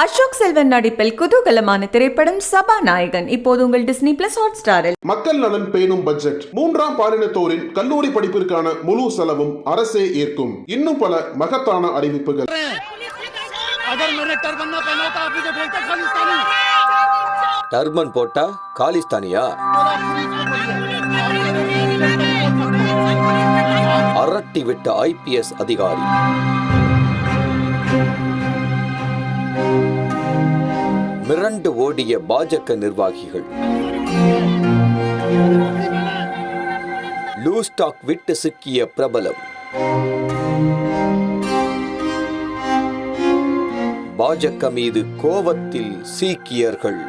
அசோக் செல்வன் நடிப்பில் குதூகலமான திரைப்படம் சபாநாயகன். இப்போது உங்கள் டிஸ்னி பிளஸ் ஹாட் ஸ்டாரில் மக்கள் நலன் பேணும் பட்ஜெட். மூன்றாம் பாலினத்தோரின் கல்லூரி படிப்பிற்கான முழு செலவும் அரசே ஏற்கும். இன்னும் பல மகத்தான அறிவிப்புகள். டர்மன் போட்டா காலிஸ்தானியா? அரட்டி விட்ட ஐபிஎஸ் அதிகாரி. மிரண்டு ஓடிய பாஜக நிர்வாகிகள். லூஸ்டாக் விட்டு சிக்கிய பிரபலம். பாஜக மீது கோவத்தில் சீக்கியர்கள்.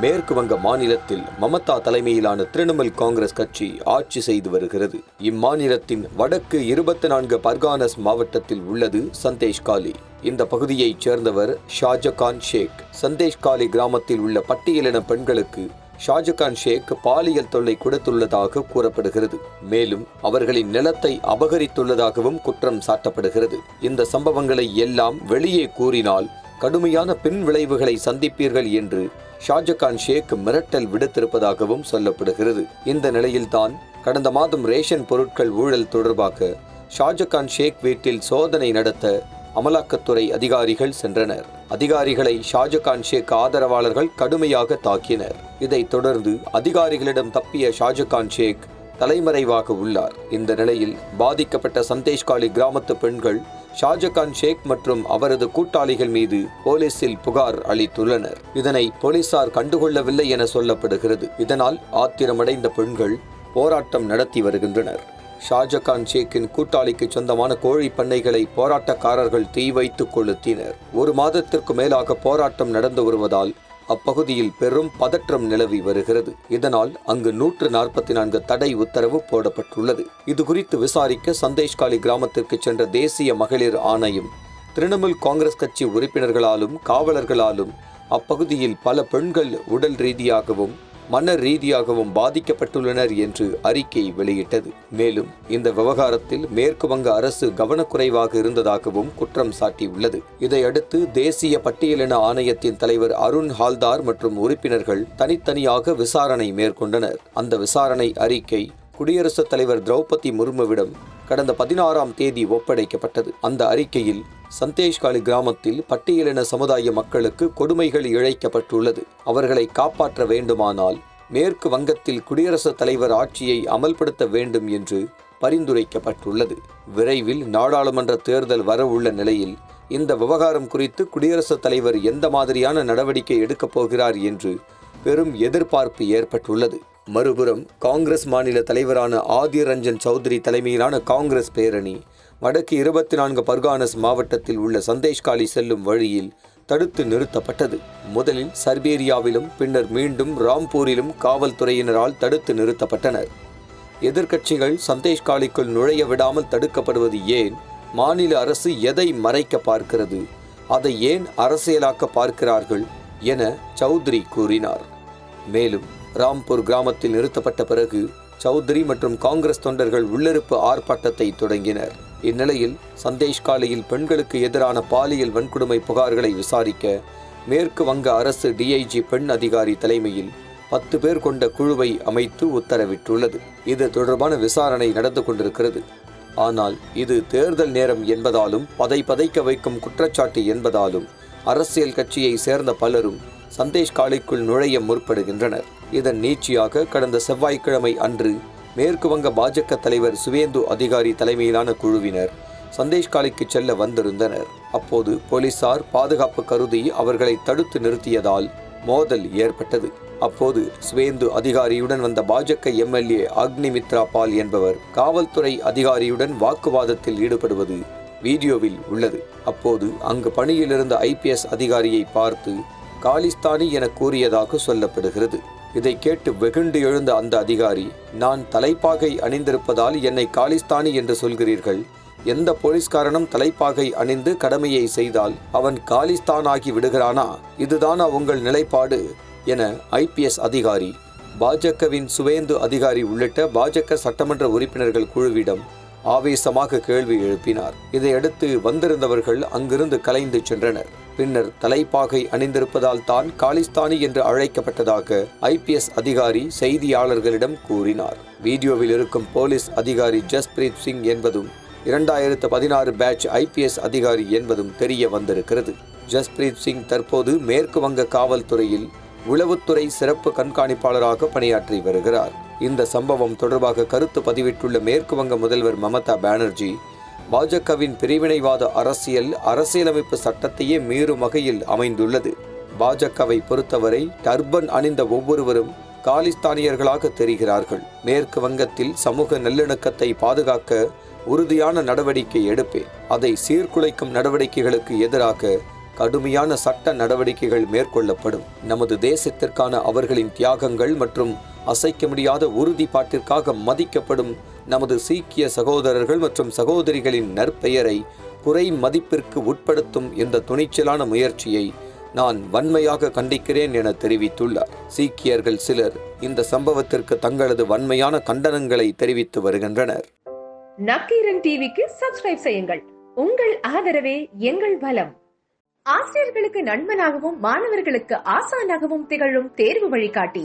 மேற்கு வங்க மாநிலத்தில் மமதா தலைமையிலான திரிணாமுல் காங்கிரஸ் கட்சி ஆட்சி செய்து வருகிறது. இம்மாநிலத்தின் வடக்கு இருபத்தி நான்கு பர்கானஸ் மாவட்டத்தில் உள்ளது சந்தேஷ் காலி. இந்த பகுதியைச் சேர்ந்தவர் ஷாஜகான் ஷேக். சந்தேஷ் காலி கிராமத்தில் உள்ள பட்டியலின பெண்களுக்கு ஷாஜகான் ஷேக் பாலியல் தொல்லை கொடுத்துள்ளதாக கூறப்படுகிறது. மேலும் அவர்களின் நிலத்தை அபகரித்துள்ளதாகவும் குற்றம் சாட்டப்படுகிறது. இந்த சம்பவங்களை எல்லாம் வெளியே கூறினால் கடுமையான பின் விளைவுகளை சந்திப்பீர்கள் என்று ஷாஜகான் ஷேக் மிரட்டல் விடுத்திருப்பதாகவும் சொல்லப்படுகிறது. இந்த நிலையில்தான் கடந்த மாதம் ரேஷன் பொருட்கள் ஊழல் தொடர்பாக ஷாஜகான் ஷேக் வீட்டில் சோதனை நடத்த அமலாக்கத்துறை அதிகாரிகள் சென்றனர். அதிகாரிகளை ஷாஜகான் ஷேக் ஆதரவாளர்கள் கடுமையாக தாக்கினர். இதைத் தொடர்ந்து அதிகாரிகளிடம் தப்பிய ஷாஜகான் ஷேக் தலைமறைவாக உள்ளார். இந்த நிலையில் பாதிக்கப்பட்ட சந்தேஷ்காலி கிராமத்து பெண்கள் ஷாஜகான் ஷேக் மற்றும் அவரது கூட்டாளிகள் மீது போலீசில் புகார் அளித்துள்ளனர். இதனை போலீசார் கண்டுகொள்ளவில்லை என சொல்லப்படுகிறது. இதனால் ஆத்திரமடைந்த பெண்கள் போராட்டம் நடத்தி வருகின்றனர். ஷாஜகான் ஷேக்கின் கூட்டாளிக்கு சொந்தமான கோழி பண்ணைகளை போராட்டக்காரர்கள் தீ வைத்து கொளுத்தினர். ஒரு மாதத்திற்கு மேலாக போராட்டம் நடந்து வருவதால் அப்பகுதியில் பெரும் பதற்றம் நிலவி வருகிறது. இதனால் அங்கு நூற்று நாற்பத்தி நான்கு தடை உத்தரவு போடப்பட்டுள்ளது. இது குறித்து விசாரிக்க சந்தேஷ்காலி கிராமத்திற்கு சென்ற தேசிய மகளிர் ஆணையம் திரிணாமுல் காங்கிரஸ் கட்சி உறுப்பினர்களாலும் காவலர்களாலும் அப்பகுதியில் பல பெண்கள் உடல் ரீதியாகவும் மன ரீதியாகவும் பாதிக்கப்பட்டுள்ளனர் என்று அறிக்கை வெளியிட்டது. மேலும் இந்த விவகாரத்தில் மேற்கு வங்க அரசு கவனக்குறைவாக இருந்ததாகவும் குற்றம் சாட்டியுள்ளது. இதையடுத்து தேசிய பட்டியலின ஆணையத்தின் தலைவர் அருண் ஹால்தார் மற்றும் உறுப்பினர்கள் தனித்தனியாக விசாரணை மேற்கொண்டனர். அந்த விசாரணை அறிக்கை குடியரசுத் தலைவர் திரௌபதி முர்முவிடம் கடந்த பதினாறாம் தேதி ஒப்படைக்கப்பட்டது. அந்த அறிக்கையில் சந்தேஷ்காலி கிராமத்தில் பட்டியலின சமுதாய மக்களுக்கு கொடுமைகள் இழைக்கப்பட்டுள்ளது. அவர்களை காப்பாற்ற வேண்டுமானால் மேற்கு வங்கத்தில் குடியரசுத் தலைவர் ஆட்சியை அமல்படுத்த வேண்டும் என்று பரிந்துரைக்கப்பட்டுள்ளது. விரைவில் நாடாளுமன்ற தேர்தல் வரவுள்ள நிலையில் இந்த விவகாரம் குறித்து குடியரசுத் தலைவர் எந்த மாதிரியான நடவடிக்கை எடுக்கப் போகிறார் என்று பெரும் எதிர்பார்ப்பு ஏற்பட்டுள்ளது. மறுபுறம் காங்கிரஸ் மாநில தலைவரான ஆதிர் ரஞ்சன் சௌத்ரி தலைமையிலான காங்கிரஸ் பேரணி வடக்கு இருபத்தி நான்கு பர்கானஸ் மாவட்டத்தில் உள்ள சந்தேஷ்காலி செல்லும் வழியில் தடுத்து நிறுத்தப்பட்டது. முதலில் சர்பேரியாவிலும் பின்னர் மீண்டும் ராம்பூரிலும் காவல்துறையினரால் தடுத்து நிறுத்தப்பட்டனர். எதிர்க்கட்சிகள் சந்தேஷ்காலிக்குள் நுழைய விடாமல் தடுக்கப்படுவது ஏன்? மாநில அரசு எதை மறைக்க பார்க்கிறது? அதை ஏன் அரசியலாக்க பார்க்கிறார்கள்? என சௌத்ரி கூறினார். மேலும் ராம்பூர் கிராமத்தில் நிறுத்தப்பட்ட பிறகு சௌத்ரி மற்றும் காங்கிரஸ் தொண்டர்கள் உள்ளிருப்பு ஆர்ப்பாட்டத்தை தொடங்கினர். இந்நிலையில் சந்தேஷ்காலியில் பெண்களுக்கு எதிரான பாலியல் வன்கொடுமை புகார்களை விசாரிக்க மேற்கு வங்க அரசு டிஐஜி பெண் அதிகாரி தலைமையில் பத்து பேர் கொண்ட குழுவை அமைத்து உத்தரவிட்டுள்ளது. இது தொடர்பான விசாரணை நடந்து கொண்டிருக்கிறது. ஆனால் இது தேர்தல் நேரம் என்பதாலும் பதை பதைக்க வைக்கும் குற்றச்சாட்டு என்பதாலும் அரசியல் கட்சியை சேர்ந்த பலரும் சந்தேஷ் காலிக்குள் நுழைய முற்படுகின்றனர். இதன் நீட்சியாக கடந்த செவ்வாய்க்கிழமை அன்று மேற்கு வங்க பாஜக தலைவர் சுவேந்து அதிகாரி தலைமையிலான குழுவினர் சந்தேஷ் காலிக்கு செல்ல வந்திருந்தனர். அப்போது போலீசார் பாதுகாப்பு கருதி அவர்களை தடுத்து நிறுத்தியதால் மோதல் ஏற்பட்டது. அப்போது சுவேந்து அதிகாரியுடன் வந்த பாஜக எம்எல்ஏ அக்னிமித்ரா பால் என்பவர் காவல்துறை அதிகாரியுடன் வாக்குவாதத்தில் ஈடுபடுவது வீடியோவில் உள்ளது. அப்போது அங்கு பணியில் இருந்த ஐபிஎஸ் அதிகாரியை பார்த்து காலிஸ்தானி என கூறியதாக சொல்லப்படுகிறது. இதை கேட்டு வெகுண்டு எழுந்த அந்த அதிகாரி நான் தலைப்பாகை அணிந்திருப்பதால் என்னை காலிஸ்தானி என்று சொல்கிறீர்கள். எந்த போலீஸ்காரனும் தலைப்பாகை அணிந்து கடமையை செய்தால் அவன் காலிஸ்தானாகி விடுகிறானா? இதுதானா உங்கள் நிலைப்பாடு என ஐபிஎஸ் அதிகாரி பாஜகவின் சுவேந்து அதிகாரி உள்ளிட்ட பாஜக சட்டமன்ற உறுப்பினர்கள் குழுவிடம் ஆவேசமாக கேள்வி எழுப்பினார். இதையடுத்து வந்திருந்தவர்கள் அங்கிருந்து கலைந்து சென்றனர். பின்னர் தலைப்பாகை அணிந்திருப்பதால் தான் காலிஸ்தானி என்று அழைக்கப்பட்டதாக ஐபிஎஸ் அதிகாரி செய்தியாளர்களிடம் கூறினார். வீடியோவில் இருக்கும் போலீஸ் அதிகாரி ஜஸ்பிரீத் சிங் என்பதும் இரண்டாயிரத்து பதினாறு பேட்ச் ஐபிஎஸ் அதிகாரி என்பதும் தெரிய வந்திருக்கிறது. ஜஸ்பிரீத் சிங் தற்போது மேற்கு வங்க காவல்துறையில் உளவுத்துறை சிறப்பு கண்காணிப்பாளராக பணியாற்றி வருகிறார். இந்த சம்பவம் தொடர்பாக கருத்து பதிவிட்டுள்ள மேற்கு வங்க முதல்வர் மமதா பானர்ஜி பாஜகவின் பிரிவினைவாத அரசியல் அரசியலமைப்பு சட்டத்தையே மீறும் வகையில் அமைந்துள்ளது. பாஜகவை பொறுத்தவரை டர்பன் அணிந்த ஒவ்வொருவரும் காலிஸ்தானியர்களாக தெரிகிறார்கள். மேற்கு வங்கத்தில் சமூக நல்லிணக்கத்தை பாதுகாக்க உறுதியான நடவடிக்கை எடுப்பேன். அதை சீர்குலைக்கும் நடவடிக்கைகளுக்கு எதிராக கடுமையான சட்ட நடவடிக்கைகள் மேற்கொள்ளப்படும். நமது தேசத்திற்கான அவர்களின் தியாகங்கள் மற்றும் அசைக்க முடியாத உறுதிப்பாட்டிற்காக மதிக்கப்படும் நமது சீக்கிய சகோதரர்கள் மற்றும் சகோதரிகளின் நற்பெயரை குறை மதிப்பிற்கு உட்படுத்தும் இந்த துணிச்சலான முயற்சியை நான் வன்மையாக கண்டிக்கிறேன் என தெரிவித்துள்ளார். சீக்கியர்கள் சிலர் இந்த சம்பவத்திற்கு தங்களது வன்மையான கண்டனங்களை தெரிவித்து வருகின்றனர். நக்கீரன் டிவிக்கு சப்ஸ்கிரைப் செய்யுங்கள். உங்கள் ஆதரவே எங்கள் பலம். ஆசிரியர்களுக்கு நண்பனாகவும் மாணவர்களுக்கு ஆசானாகவும் திகழும் தேர்வு வழிகாட்டி.